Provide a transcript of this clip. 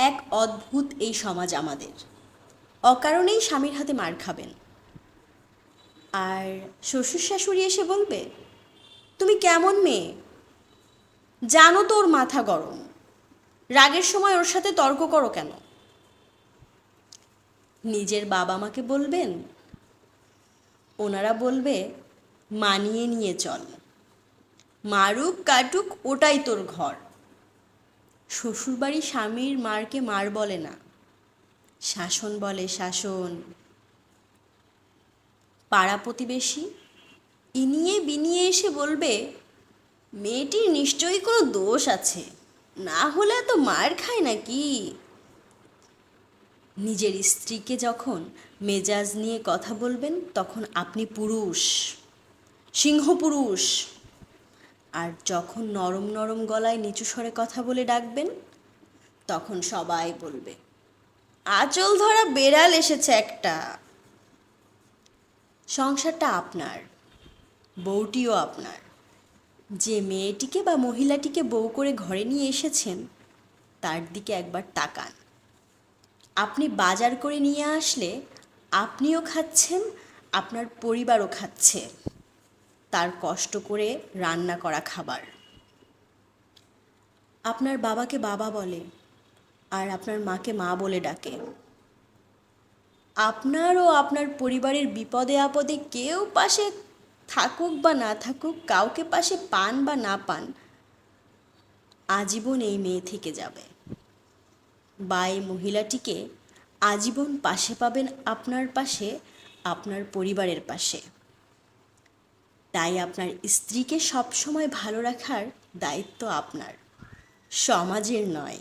এক অদ্ভুত এই সমাজ আমাদের। অকারণেই স্বামীর হাতে মার খাবেন। আর শ্বশুর শাশুড়ি এসে বলবে, তুমি কেমন মেয়ে? জানো তো ওর মাথা গরম। রাগের সময় ওর সাথে তর্ক করো কেন? নিজের বাবা মাকে বলবেন, ওনারা বলবে, মানিয়ে নিয়ে চল। মারুক কাটুক ওটাই তোর ঘর। শ্বশুরবাড়ি স্বামীর মারকে মার বলে না। শাসন বলে শাসন। পাড়া প্রতিবেশী ইনিয়ে বিনিয়ে এসে বলবে, মেয়েটির নিশ্চয়ই কোনো দোষ আছে, না হলে এত মার খায় নাকি? নিজের স্ত্রীকে যখন মেজাজ নিয়ে কথা বলবেন, তখন আপনি পুরুষ সিংহ পুরুষ আর যখন নরম নরম গলায় নিচু স্বরে কথা বলে ডাকবেন, তখন সবাই বলবে, আঁচল ধরা বেড়াল এসেছে একটা। সংসারটা আপনার, বউটিও আপনার। যে মেয়েটিকে বা মহিলাটিকে বউ করে ঘরে নিয়ে এসেছেন, তার দিকে একবার তাকান। আপনি বাজার করে নিয়ে আসলে আপনিও খাচ্ছেন, আপনার পরিবারও খাচ্ছে। তার কষ্ট করে রান্না করা খাবার। আপনার বাবাকে বাবা বলে আর আপনার মাকে মা বলে ডাকে। আপনার ও আপনার পরিবারের বিপদে আপদে কেউ পাশে থাকুক বা না থাকুক, কাউকে পাশে পান বা না পান, আজীবন এই মেয়ে থেকে যাবে। বা এই মহিলাটিকে আজীবন পাশে পাবেন আপনার পাশে, আপনার পরিবারের পাশে। তাই আপনার স্ত্রীকে সবসময় ভালো রাখার দায়িত্ব আপনার। সমাজের নয়।